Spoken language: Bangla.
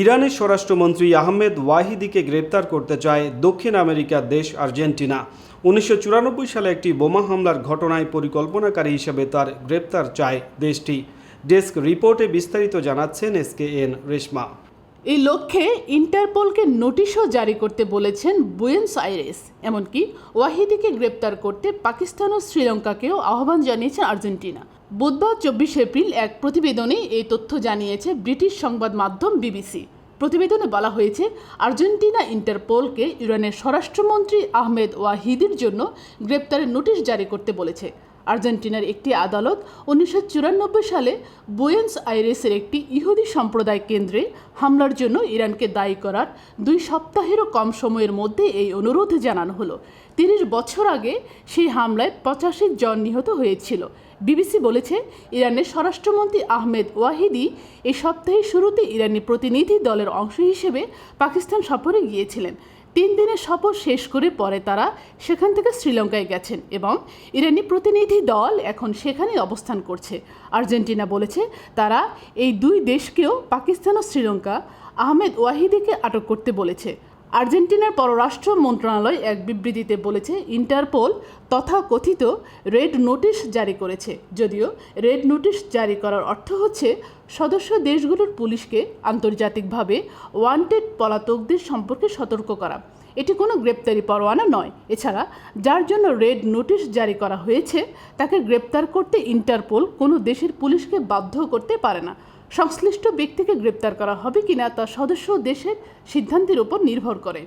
ইরানের স্বরাষ্ট্রমন্ত্রী আহমেদ ওয়াহিদিকে গ্রেপ্তার করতে চায় দক্ষিণ আমেরিকার দেশ আর্জেন্টিনা। উনিশশো চুরানব্বই সালে একটি বোমা হামলার ঘটনায় পরিকল্পনাকারী হিসেবে তার গ্রেপ্তার চায় দেশটি। ডেস্ক রিপোর্টে বিস্তারিত জানাচ্ছেন এস কে এন রেশমা। এই লক্ষ্যে ইন্টারপোলকে নোটিশও জারি করতে বলেছেন বুয়েন্স আইরেস। এমনকি ওয়াহিদিকে গ্রেপ্তার করতে পাকিস্তান ও শ্রীলঙ্কাকেও আহ্বান জানিয়েছে আর্জেন্টিনা। বুধবার চব্বিশ এপ্রিল এক প্রতিবেদনে এই তথ্য জানিয়েছে ব্রিটিশ সংবাদ মাধ্যম বিবিসি। প্রতিবেদনে বলা হয়েছে, আর্জেন্টিনা ইন্টারপোলকে ইরানের স্বরাষ্ট্রমন্ত্রী আহমেদ ওয়াহিদির জন্য গ্রেপ্তারের নোটিশ জারি করতে বলেছে। আর্জেন্টিনার একটি আদালত উনিশশো চুরানব্বই সালে বুয়েন্স আইরেসের একটি ইহুদি সম্প্রদায় কেন্দ্রে হামলার জন্য ইরানকে দায়ী করার দুই সপ্তাহেরও কম সময়ের মধ্যে এই অনুরোধ জানানো হলো। তিরিশ বছর আগে সেই হামলায় পঁচাশি জন নিহত হয়েছিল। বিবিসি বলেছে, ইরানের স্বরাষ্ট্রমন্ত্রী আহমেদ ওয়াহিদি এই সপ্তাহের শুরুতে ইরানি প্রতিনিধি দলের অংশ হিসেবে পাকিস্তান সফরে গিয়েছিলেন। তিন দিনের সফর শেষ করে পরে তারা সেখান থেকে শ্রীলঙ্কায় গেছেন এবং ইরানি প্রতিনিধি দল এখন সেখানে অবস্থান করছে। আর্জেন্টিনা বলেছে তারা এই দুই দেশকেও পাকিস্তান ও শ্রীলঙ্কা আহমেদ ওয়াহিদিকে আটক করতে বলেছে। আর্জেন্টিনার পররাষ্ট্র মন্ত্রণালয় এক বিবৃতিতে বলেছে, ইন্টারপোল তথাকথিত রেড নোটিশ জারি করেছে। যদিও রেড নোটিশ জারি করার অর্থ হচ্ছে, সদস্য দেশগুলোর পুলিশকে আন্তর্জাতিকভাবে ওয়ান্টেড পলাতকদের সম্পর্কে সতর্ক করা। এটি কোনো গ্রেপ্তারি পরোয়ানা নয়। এছাড়া, যার জন্য রেড নোটিশ জারি করা হয়েছে, তাকে গ্রেপ্তার করতে ইন্টারপোল কোনো দেশের পুলিশকে বাধ্য করতে পারে না। সংশ্লিষ্ট ব্যক্তিকে গ্রেপ্তার করা হবে কিনা তা সদস্য দেশের সিদ্ধান্তের উপর নির্ভর করে।